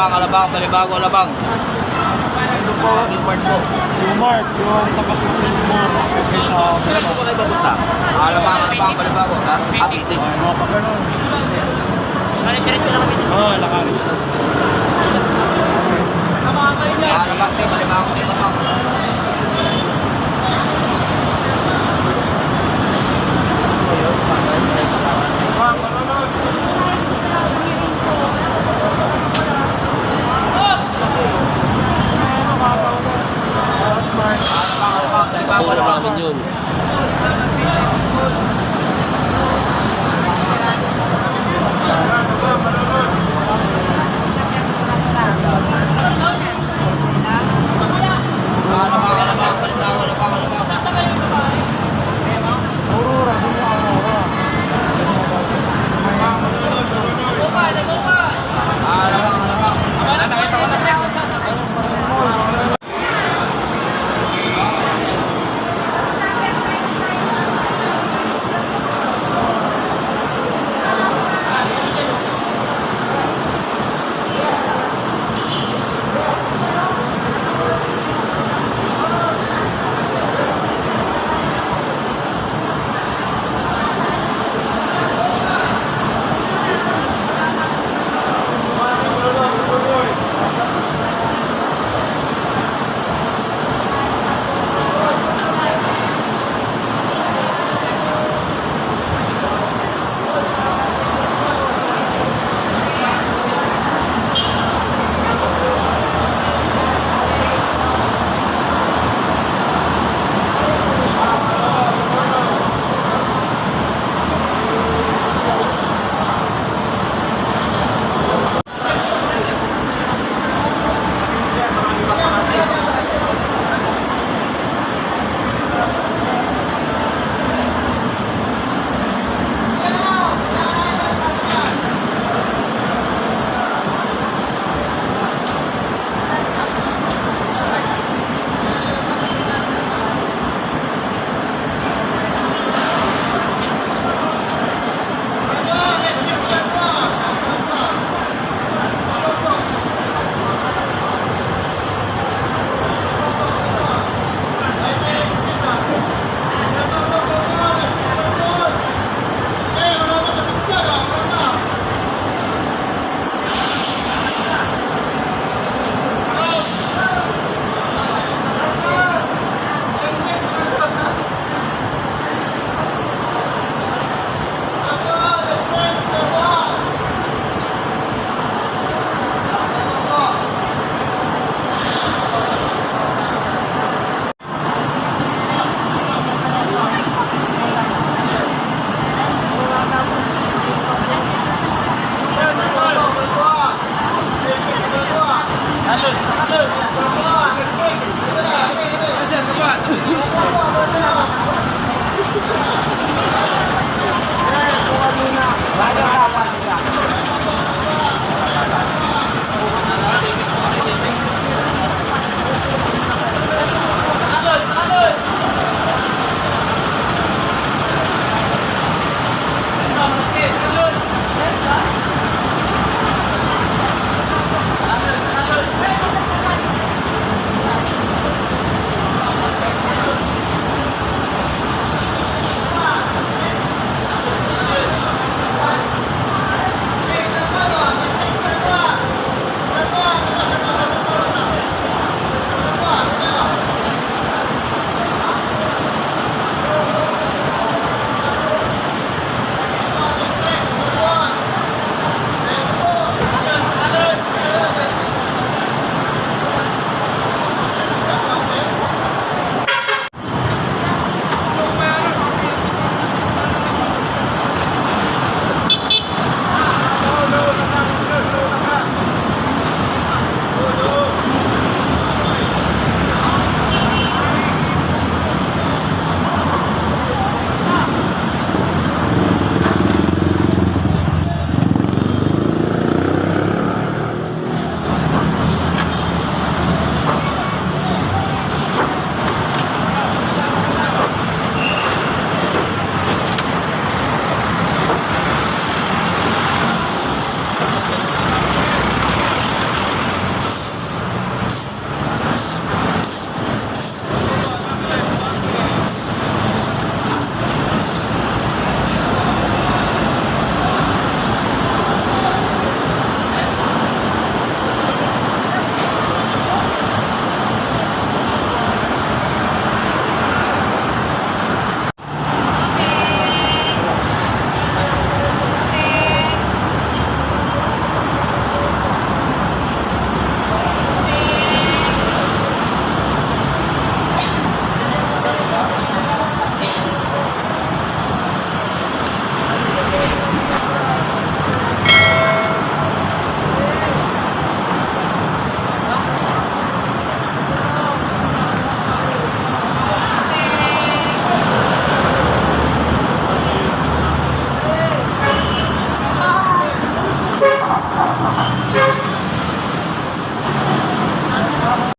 Alabang, alabang, balibago, alabang. Ito po, Import po. yung mark, yung tapat ng send mo, kasi sa Kailan po kayo papunta? Alabang, alabang, balibago. Ha? Apitix. Ay, mga pa ganun. Diretso lang kami. Oo, lakarin. Alabang, te, balibago, alabang. 就